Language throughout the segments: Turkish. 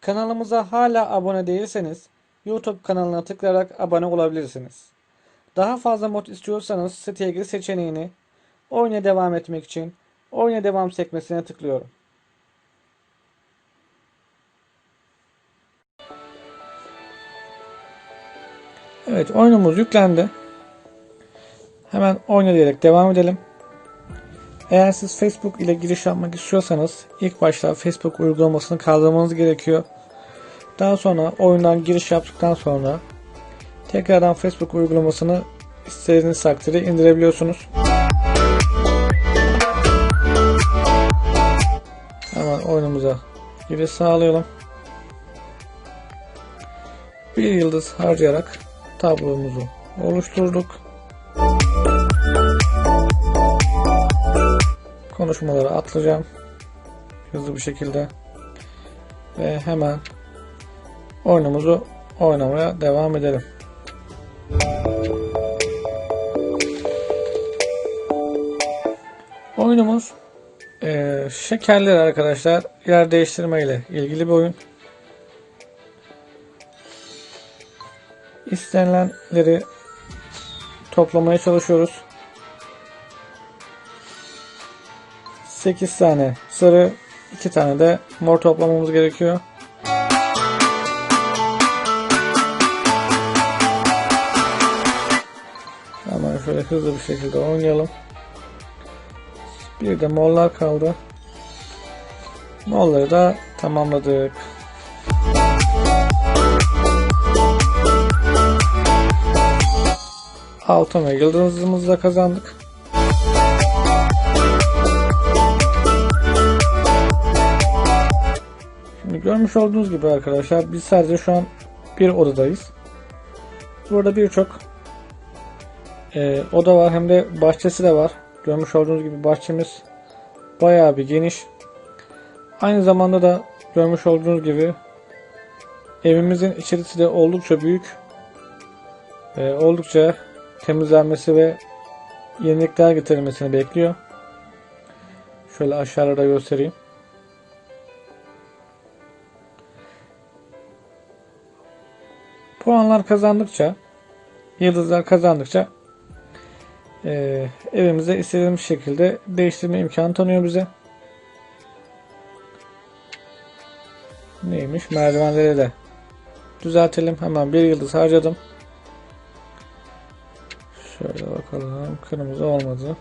Kanalımıza hala abone değilseniz YouTube kanalına tıklayarak abone olabilirsiniz. Daha fazla mod istiyorsanız siteye gir seçeneğini oyuna devam etmek için oyuna devam sekmesine tıklıyorum. Evet oyunumuz yüklendi. Hemen oyna diyerek devam edelim. Eğer siz Facebook ile giriş yapmak istiyorsanız ilk başta Facebook uygulamasını kaldırmanız gerekiyor. Daha sonra oyundan giriş yaptıktan sonra tekrardan Facebook uygulamasını istediğiniz takdirde indirebiliyorsunuz. Hemen oyunumuza giriş sağlayalım. Bir yıldız harcayarak tablomuzu oluşturduk. Konuşmaları atlayacağım. Hızlı bir şekilde. Ve hemen oyunumuzu oynamaya devam edelim. Oyunumuz eee şekerleri arkadaşlar yer değiştirme ile ilgili bir oyun. İstenilenleri toplamaya çalışıyoruz. 8 tane sarı, 2 tane de mor toplamamız gerekiyor. Hemen şöyle hızlı bir şekilde oynayalım. Bir de morlar kaldı. Morları da tamamladık. Altın ve yıldızımızı da kazandık. Görmüş olduğunuz gibi arkadaşlar biz sadece şu an bir odadayız. Burada birçok e, oda var hem de bahçesi de var. Görmüş olduğunuz gibi bahçemiz bayağı bir geniş. Aynı zamanda da görmüş olduğunuz gibi evimizin içerisi de oldukça büyük. E, oldukça temizlenmesi ve yenilikler getirilmesini bekliyor. Şöyle aşağıda göstereyim. Puanlar kazandıkça, yıldızlar kazandıkça e, evimize istediğimiz şekilde değiştirme imkanı tanıyor bize. Neymiş? Merdivenleri de düzeltelim. Hemen bir yıldız harcadım. Şöyle bakalım. Kırmızı olmadı.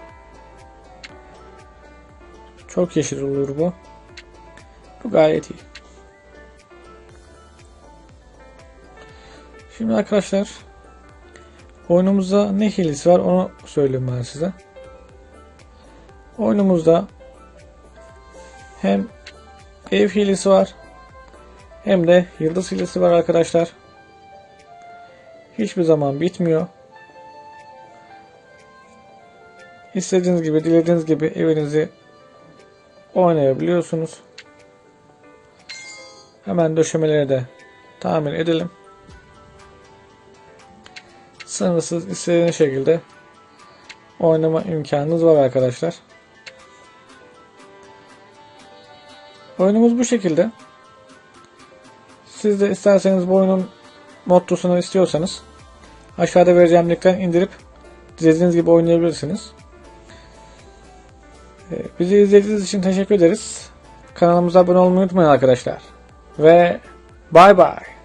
Çok yeşil olur bu. Bu gayet iyi. Şimdi arkadaşlar oyunumuzda ne hilesi var onu söyleyeyim ben size. Oyunumuzda hem ev hilesi var hem de yıldız hilesi var arkadaşlar. Hiçbir zaman bitmiyor. İstediğiniz gibi, dilediğiniz gibi evinizi oynayabiliyorsunuz. Hemen döşemeleri de tamir edelim. Sınırsız istediğiniz şekilde oynama imkanınız var arkadaşlar. Oyunumuz bu şekilde. Siz de isterseniz bu oyunun mottosunu istiyorsanız aşağıda vereceğim linkten indirip dilediğiniz gibi oynayabilirsiniz. Ee, Bizi izlediğiniz için teşekkür ederiz. Kanalımıza abone olmayı unutmayın arkadaşlar. Ve bay bay.